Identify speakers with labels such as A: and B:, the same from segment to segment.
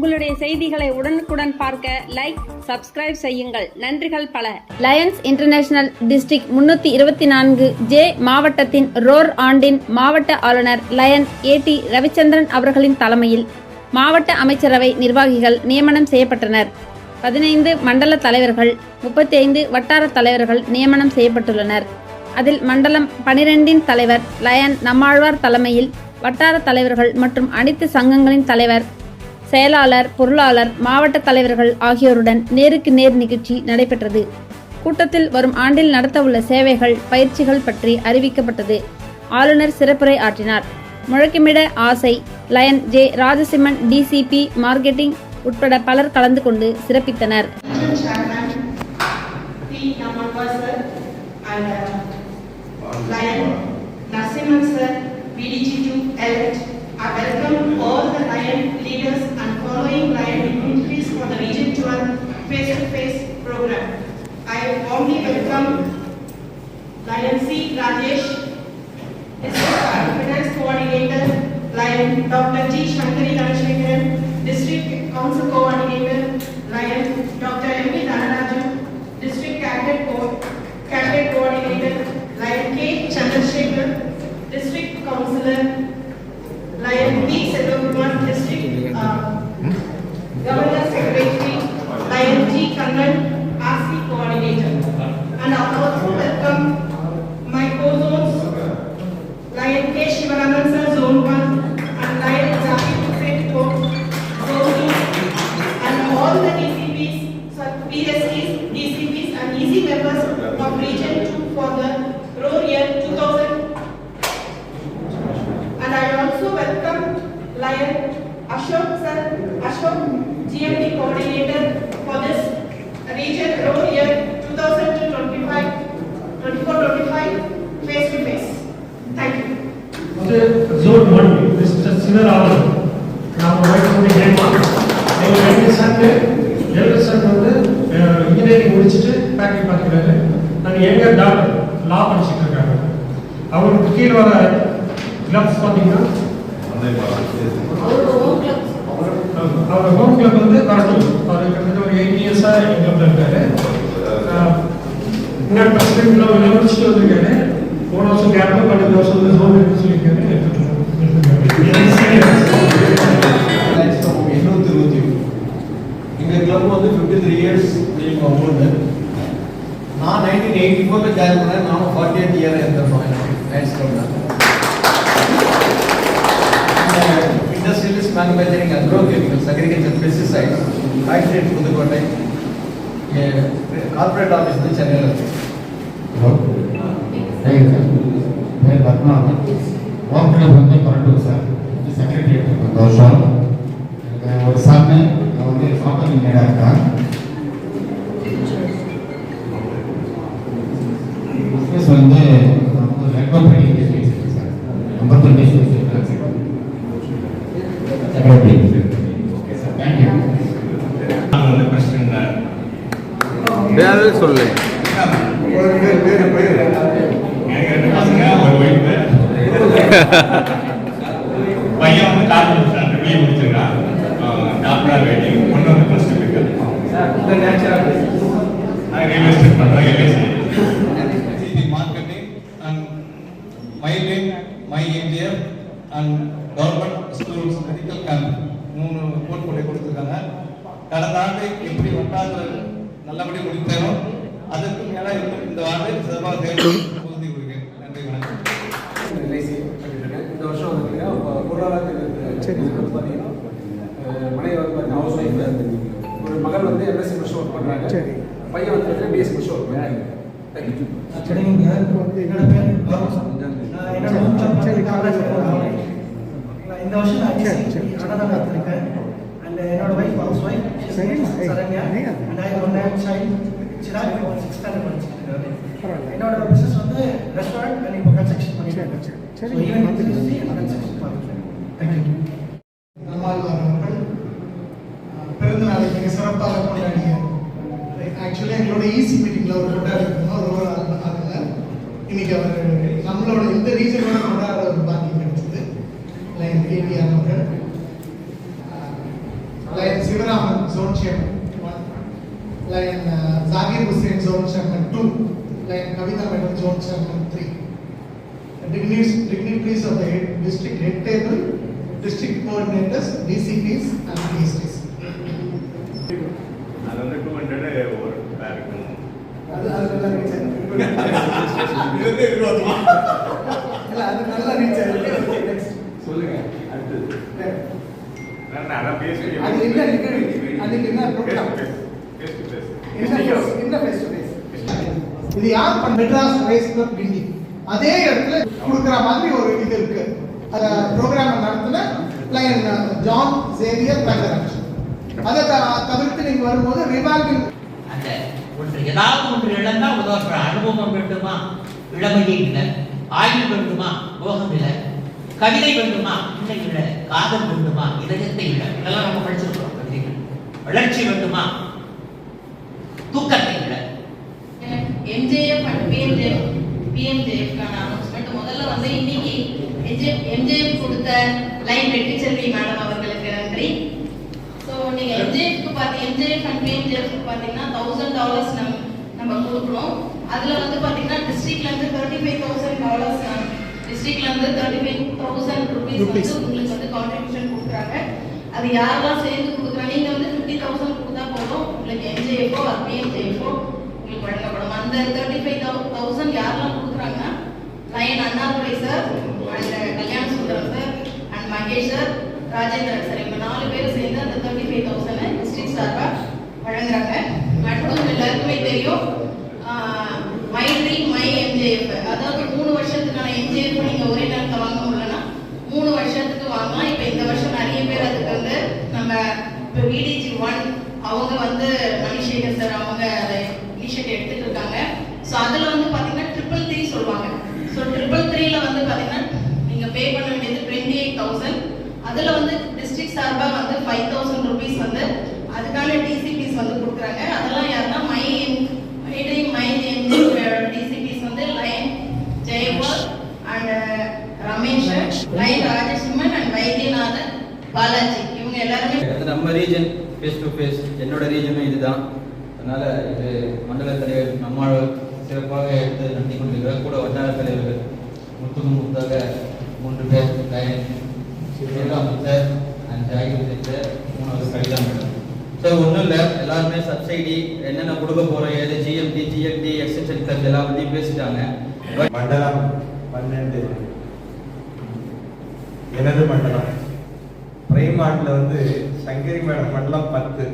A: உங்களுடைய செய்திகளை உடனுக்குடன் பார்க்க லைக் சப்ஸ்கிரைப் செய்யுங்கள். நன்றிகள் பல. லயன்ஸ் இன்டர்நேஷனல் டிஸ்ட்ரிக்ட் முன்னூத்தி இருபத்தி நான்கு ஜே மாவட்டத்தின் ரோர் ஆண்டின் மாவட்ட ஆளுநர் லயன் ஏ டி ரவிச்சந்திரன் அவர்களின் தலைமையில் மாவட்ட அமைச்சரவை நிர்வாகிகள் நியமனம் செய்யப்பட்டனர். பதினைந்து மண்டல தலைவர்கள் முப்பத்தி ஐந்து வட்டார தலைவர்கள் நியமனம் செய்யப்பட்டுள்ளனர். அதில் மண்டலம் பனிரெண்டின் தலைவர் லயன் நம்மாழ்வார் தலைமையில் வட்டார தலைவர்கள் மற்றும் அனைத்து சங்கங்களின் தலைவர் செயலாளர் பொருளாளர் மாவட்ட தலைவர்கள் ஆகியோருடன் நேருக்கு நேர் நிகழ்ச்சி நடைபெற்றது. கூட்டத்தில் வரும் ஆண்டில் நடத்தவுள்ள சேவைகள் பயிற்சிகள் பற்றி அறிவிக்கப்பட்டது. ஆளுநர் சிறப்புரை ஆற்றினார். முழக்கமிட ஆசை lion J. Rajasimman DCP marketing உட்பட பலர் கலந்து கொண்டு சிறப்பித்தனர்.
B: Sir, Narasimhan sir, VDG2 elect. I welcome all the Lion leaders following dignitaries for the Region 12 face-to-face program. I warmly welcome Lion C. Rajesh, Finance Coordinator, Lion Dr. G. Shankari Dhanashekaran, District Council Coordinator, Lion Dr. M. V. Dhanaraju, District Cabinet Co- Cabinet Coordinator, Lion K. Chandrasekhar, District Councillor, Lion B. Selvakumar, District uh, Governor Secretary, Lion G. Kannan, RC Coordinator. And I also welcome my co-zones, Lion K. Shivanandan sir, Zone 1, and Lion Zakir Hussain Zone 2, and all the DCPs, so PSCs, DCPs, and EC members of Region 2 for the road year 2000. And I also welcome Lion Ashok sir, Ashok GMD coordinator for this region road year 2025, 24-25, face to face. Thank you.
C: Zone one, Mr. Sivaraman நாம் வழக்கக்கூடிய நேமா எங்கள் சன்னு elder son வந்து engineering முடிச்சுட்டு factory பார்க்குறாரு நான் எங்க டாக்டர் லா படிச்சுட்டு இருக்காங்க அவருக்கு கீழே வர கிளப்ஸ் பார்த்தீங்கன்னா அவர் ஹோம் கிளப் வந்து கரட்டூர் அவர் கிட்டத்தட்ட ஒரு எயிட் இயர்ஸாக எங்கள் கிளப்பில் இருக்காரு. முன்னாடி பிரசிடென்ட்ல ஒரு முடிச்சுட்டு வந்திருக்காரு. போன வருஷம் கேப் பன்னெண்டு வருஷம் வந்து ஹோம் எடுத்து சொல்லியிருக்காரு.
D: எண்ணூத்தி இருபத்தி எங்க கிளப் வந்து ஃபிஃப்டி த்ரீ இயர்ஸ் ஓல்டு நான் நைன்டீன் எயிட்டி ஃபோரில் ஜாயின் பண்ணேன். நானும் ஃபார்ட்டி எயிட் இயர் இருந்தேன் நைன்ஸ் கிளப்ல
E: industrialist manufacturing agrochemicals agriculture pesticides factory Pudukkottai corporate office నుంచి చెన్నైలో నేను
F: పద్మ సార్ సెక్రటరీ
G: வேறு சொல்லு.
F: எனக்கு பையன் வந்து காலேஜ் பிஏ முடிச்சிருக்கான் டாக்டராக வெயிட்டிங் பொண்ணு வந்து ப்ளஸ் டூ இருக்கு நான் ரியல் பண்ணுறேன் எல்ஐசி
D: மார்க்கெட்டிங் அண்ட் மை இந்தியர் and government schools medical camp மூணு போர்ட்ஃபோலியோ கொடுத்துருக்காங்க கடந்த ஆண்டு எப்படி வட்டார நல்லபடி முடித்தேனோ அதற்கு மேலே இந்த ஆண்டு சிறப்பாக உறுதி கொடுக்கிறேன் நன்றி வணக்கம்.
H: இந்த வருஷம் வந்து வந்து பார்த்தீங்கன்னா மனைவி வந்து பார்த்தீங்கன்னா ஹவுஸ் ஒய்ஃப் ஒரு மகள் வந்து எம்எஸ்சி முடிச்சு ஒர்க் பண்ணுறாங்க சரி. பையன் வந்து பிஎஸ்சி முடிச்சு ஒர்க் பண்ணுறாங்க
I: சரிங்க. என்னோட பேர் நான் என்னோட சரி காலேஜ் இந்த வருஷம் நான் கன்னடம் கற்றுருக்கேன் அண்ட் என்னோட wife house wife Saranya and I one hand child Chirag six standard படிச்சுட்டு இருக்காரு என்னோட பிஸ்னஸ் வந்து ரெஸ்டாரண்ட் அண்ட் இப்போ கன்ஸ்ட்ரக்ஷன் பண்ணிட்டு சரி ஈவன் கன்ஸ்ட்ரக்ஷன் பார்த்துருக்கேன் தேங்க்யூ
J: நம்மாழ்வார் அவர்கள் பிறந்த நாளை மிக சிறப்பாக கொண்டாடிய ஆக்சுவலி எங்களோட ஈசி மீட்டிங்ல அவர் கொண்டாடி இருந்தோம் ஒரு ஒரு அதில் இன்னைக்கு அவர் நம்மளோட இந்த ரீஜனோட கொண்டாடுற ஒரு பாக்கியம் கிடைச்சது. லைன் ஏடிஆர் அவர்கள். அஹ், Lion Sivaraman, Zone Chairman, one. Lion uh, Zakir Hussain, Zone Chairman, two. Lion Kavita Madam, Zone Chairman, three. Dignitaries, dignitaries of the head, district head table, district coordinators, DCPs and DSTs.
F: அது வந்து two hundred ஒரு பேருக்கு
J: அது அது நல்லா reach இல்ல அது நல்லா ரீச் ஆயிருக்கு
H: சொல்லுங்க அடுத்தது
F: நான் அதான் பேசி
J: அது என்ன நிகழ்வு? அதுக்கு என்ன
F: டு பேஸ்
J: என்ன to face? இது யார் பண்ண? மெட்ராஸ் ரேஸ் கிளப் கிண்டி அதே இடத்துல கொடுக்குற மாதிரி ஒரு இது இருக்கு. அத ப்ரோக்ராம் நடத்தின லைன் ஜான் சேவியர் தங்கராஜ். அதை த- தவிர்த்து நீங்க வரும்போது ரிவால்விங்
K: அந்த ஒன்று ஏதாவது ஒன்று இழந்தா உதவுற அனுபவம் வேண்டுமா? இளமையே இல்லை. ஆயுள் வேண்டுமா? போகம் இல்லை. கவிதை வேண்டுமா? இல்லை இல்லை. காதல் வேண்டுமா? இதயத்தை இல்லை இதெல்லாம் நம்ம படிச்சிருக்கிறோம் கவிதைகள். வளர்ச்சி வேண்டுமா? தூக்கத்தை இல்லை
L: எம்ஜேஎஃப் அண்ட் பிஎம்ஜேஎஃப் பிஎம்ஜேஎஃப்கான அனௌன்ஸ்மெண்ட் முதல்ல வந்து இன்னைக்கு எம்ஜேஎஃப் கொடுத்த லைன் வெற்றி செல்வி மேடம் அவர்களுக்கு நன்றி. ஸோ நீங்க எம்ஜேஎஃப்க்கு பார்த்து எம்ஜேஎஃப் அண்ட் பிஎம்ஜேஎஃப்க்கு பார்த்தீங்கன்னா தௌசண்ட் டாலர்ஸ் நம்ம நம்ம கொடுக்குறோம். அதுல வந்து பார்த்தீங்கன்னா டிஸ்ட்ரிக்ட்ல இருந்து தேர்ட்டி ஃபைவ் தௌசண்ட் டாலர்ஸ் டிஸ்ட்ரிக்ட்ல இருந்து தேர்ட்டி ஃபைவ் தௌசண்ட் ருபீஸ் வந்து உங்களுக்கு வந்து கான்ட்ரிபியூஷன் கொடுக்குறாங்க. அது யாரெல்லாம் சேர்ந்து கொடுக்குறாங்க நீங்க வந்து ஃபிஃப்டி தௌசண்ட் கொடுத்தா போதும். உங்களுக்கு என்ஜேஎஃப்ஓ அது பிஎம்ஜேஎஃப்ஓ உங்களுக்கு வழங்கப்படும். அந்த தேர்ட்டி ஃபைவ் தௌசண்ட் யாரெல்லாம் கொடுக்குறாங்கன்னா line Annadurai sir and Kalyanasundaram sir and Mahesh sir Rajendran sir இவங்க நாலு பேர் சேர்ந்து அந்த தேர்ட்டி ஃபைவ் தௌசண்ட் டிஸ்ட்ரிக்ட் சார்பாக வழங்குறாங்க அடுத்து எல்லாருக்குமே தெரியும் மை ட்ரீம் மை எம்ஜேஎஃப் அதாவது மூணு வருஷத்துக்கான எம்ஜேஎஃப் நீங்க ஒரே நேரத்தில் வாங்க முடியலன்னா மூணு வருஷத்துக்கு வாங்கலாம் இப்போ இந்த வருஷம் நிறைய பேர் அதுக்கு வந்து நம்ம இப்போ விடிஜி ஒன் அவங்க வந்து மணிசேகர் சார் அவங்க அதை இனிஷியேட்டிவ் எடுத்துட்டு இருக்காங்க ஸோ அதில் வந்து பார்த்தீங்கன்னா ட்ரிபிள் த்ரீ சொல்லுவாங்க. ஸோ ட்ரிபிள் த்ரீல வந்து பார்த்தீங்கன்னா நீங்கள் பே பண்ண வேண்டியது டுவெண்ட்டி எயிட் தௌசண்ட் அதில் வந்து டிஸ்ட்ரிக்ட் சார்பாக வந்து ஃபைவ் தௌசண்ட் ருபீஸ் வந்து அதுக்கான டிசிபிஸ் வந்து கொடுக்குறாங்க. அதெல்லாம் யாருன்னா மை மைட்ரிங் மை டிசிபிஸ் வந்து lion Jayapal and Ramesh lion Rajasimman and Vaidyanathan Balaji இவங்க எல்லாருமே
M: நம்ம ரீஜன் ஃபேஸ் டு ஃபேஸ் என்னோட ரீஜனும் இதுதான். அதனால இது மண்டல தலைவர் நம்மால் சிறப்பாக எடுத்து நடத்தி கொண்டிருக்கிறார் கூட வட்டார தலைவர்கள் முத்துக்கு முத்தாக மூன்று பேர் லயன் ஸ்ரீராம் அண்ட் ஜாகிர் மூணாவது கவிதா மேடம். சார் ஒன்றும் இல்லை. எல்லாருமே சப்சிடி என்னென்ன கொடுக்க போகிறோம் ஏது ஜிஎம்டி ஜிஎல்டி எக்ஸ்டென்ஷன் சார்ஜ் எல்லாம் பற்றியும் பேசிட்டாங்க.
N: மண்டலம் பன்னெண்டு. எனது மண்டலம். பிரைமாட்ல வந்து சங்கரி மேடம் மண்டலம் பத்து.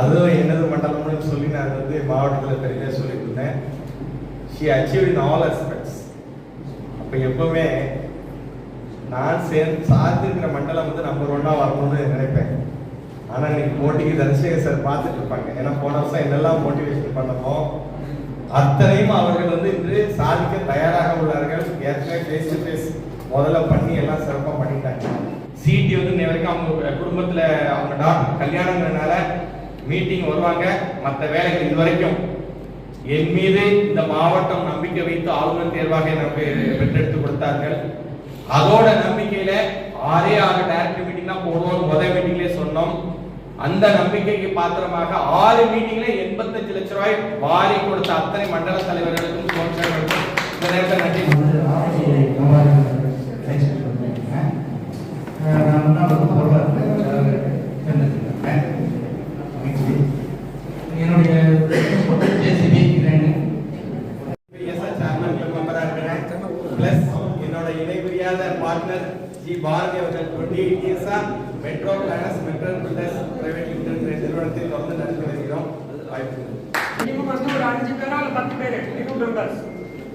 N: அதுவும் எனது மண்டலம்னு சொல்லி நான் வந்து மாவட்டத்தில் பெரிய சொல்லி என்ன she achieve in all aspects. அப்போ எப்பவுமே நான் சேர்ந்து சார்ந்திருக்கிற மண்டலம் வந்து நம்பர் ஒன்னா வரணும்னு நினைப்பேன். ஆனா இன்னைக்கு போட்டிக்கு தனசேகர் சார் பார்த்துட்டு இருப்பாங்க. ஏன்னா போன வருஷம் என்னெல்லாம் மோட்டிவேஷன் பண்ணமோ அத்தனையும் அவர்கள் வந்து இன்று சாதிக்க தயாராக உள்ளார்கள். ஏற்கனவே ஃபேஸ் டு ஃபேஸ் முதல்ல பண்ணி எல்லாம் சிறப்பாக பண்ணிட்டாங்க. சிடி வந்து இன்னை வரைக்கும் அவங்க குடும்பத்தில் அவங்க டாக்டர் கல்யாணங்கிறனால மீட்டிங் வருவாங்க. மற்ற வேலைகள் இது வரைக்கும் என் மீது இந்த மாவட்டம் நம்பிக்கை வைத்து ஆளுநர் தேர்வாக எனக்கு பெற்றெடுத்து கொடுத்தார்கள். அதோட நம்பிக்கையில ஆறே ஆறு டைரக்டர் மீட்டிங் தான் போடுவோம் முதல் மீட்டிங்லேயே சொன்னோம். அந்த நம்பிக்கைக்கு பாத்திரமாக ஆறு மீட்டிங்ல எண்பத்தஞ்சு லட்சம் ரூபாய் வாரி கொடுத்த அத்தனை மண்டல தலைவர்களுக்கும் இந்த நேரத்தில் நன்றி
O: என்னுடைய ஜேசிபி
N: பிஎஸ்ஆர் சேர்மன் மெம்பரா இருக்கிறேன் பிளஸ் என்னோட இணைபிரியாத பார்ட்னர் ஜி பாரதி அவர்கள் டுவெண்ட்டி எயிட் இயர்ஸா metro planners metro builders private தொடர்ந்து நடத்தி வருகிறோம் வாய்ப்பு
C: மினிமம் வந்து ஒரு அஞ்சு பேரோ இல்லை பத்து பேர் நியூ மெம்பர்ஸ்.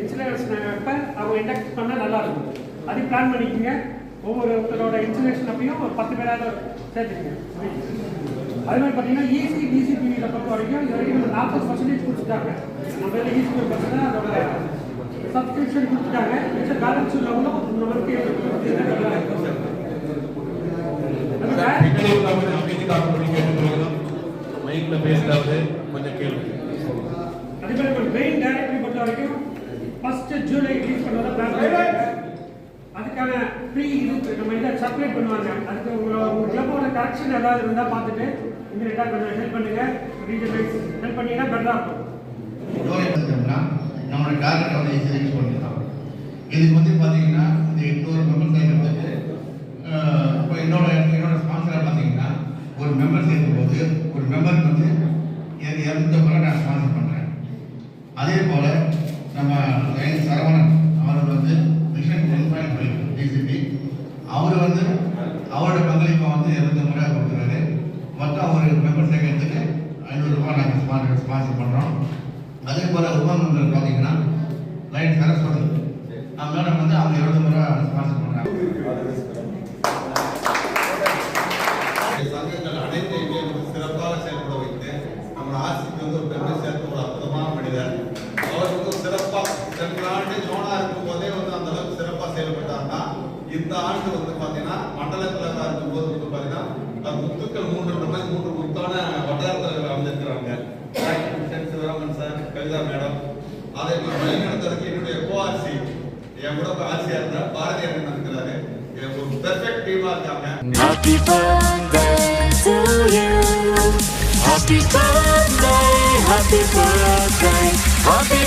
C: இன்சூரன்ஸ் அப்போ அவங்க இண்டக்ட் பண்ணால் நல்லா இருக்கும். அது பிளான் பண்ணிக்கோங்க. ஒவ்வொருத்தரோட இன்சூரன்ஸ் அப்பையும் ஒரு பத்து பேராவது சேர்த்துக்கங்க. அது மாதிரி பார்த்தீங்கன்னா E ஈசி டிசிபியில் பொறுத்த வரைக்கும் இது வரைக்கும் நாற்பது பர்சன்டேஜ் கொடுத்துட்டாங்க. நம்ம இதில் ஈசி பர்சன்ட் அதோட சப்ஸ்கிரிப்ஷன் கொடுத்துட்டாங்க. மிச்சம் பேலன்ஸ் உள்ளவங்களும் நம்மளுக்கு
F: மைக்ல பேசுறவரு கொஞ்சம் கேள்வி
C: அதே மாதிரி இப்போ மெயின் டைரக்டரி பொறுத்த வரைக்கும் ஃபர்ஸ்ட் ஜூலை ரிலீஸ் பண்ணதான் பிளான் பண்ணிருக்காங்க அதுக்கான ப்ரீ இது நம்ம இதை சப்ளை பண்ணுவாங்க. அதுக்கு உங்களோட உங்க கிளப்போட கரெக்ஷன் ஏதாவது இருந்தால் பார்த்துட்டு இமீடியட்டாக கொஞ்சம் ஹெல்ப் பண்ணுங்க. ரீஜன் வைஸ் ஹெல்ப் பண்ணீங்கன்னா பெட்டராக இருக்கும்.
O: நம்மளோட டார்கெட் வந்து ரீச் பண்ணிடலாம் இதுக்கு வந்து பார்த்தீங்கன்னா இந்த எட்நூறு மெம்பர் சேர்க்கறதுக்கு அஹ், இப்போ என்னோட என்னோட ஸ்பான்சராக பார்த்தீங்கன்னா ஒரு மெம்பர் சேர்க்கும்போது ஒரு மெம்பருக்கு வந்து இறந்த பிறகு நான் ஸ்பான்சர் பண்ணுறேன் அதே போல் நம்ம லைன் சரவணன் அவர் வந்து mission one point five DCP அவர் வந்து அவரோட பங்களிப்பை வந்து இறந்த முறையாக கொடுக்குறாரு. மொத்தம் ஒரு மெம்பர் சேர்க்கறதுக்கு ஐநூறுரூபா நாங்கள் ஸ்பான்சர் ஸ்பான்சர் பண்ணுறோம் அதே போல் உமன் பார்த்தீங்கன்னா லைட் சரஸ்வதி. அந்த மேடம் வந்து அவங்க இருபத்தொம்பது ரூபா ஸ்பான்சர் பண்ணுறாங்க
G: சங்கங்கள் அனைத்தையுமே வந்து சிறப்பாக செயல்பட வைத்து நம்ம ஆசிக்கு வந்து ஒரு பெருமை சேர்த்த ஒரு அற்புதமான மனிதர் அவர் வந்து சிறப்பாக சென்ற ஆண்டு ஜோனா இருக்கும் போதே வந்து அந்த அளவுக்கு சிறப்பாக செயல்பட்டார்னா இந்த ஆண்டு வந்து பார்த்தீங்கன்னா மண்டல தலைவராக இருக்கும் போது வந்து பார்த்தீங்கன்னா அது முத்துக்கள் மூன்று இந்த மாதிரி மூன்று முத்தான வட்டார தலைவர் அமைஞ்சிருக்கிறாங்க சென் சிவராமன் சார் கவிதா மேடம் அதே மாதிரி வழிநடத்துறதுக்கு என்னுடைய கோஆர்சி என் கூட ஆர்சியா இருந்தார் பாரதி அண்ணன் இருக்கிறாரு எனக்கு ஒரு பெர்ஃபெக்ட் டீமா இருக்காங்க
P: Happy birthday to you. Happy birthday, happy birthday, happy.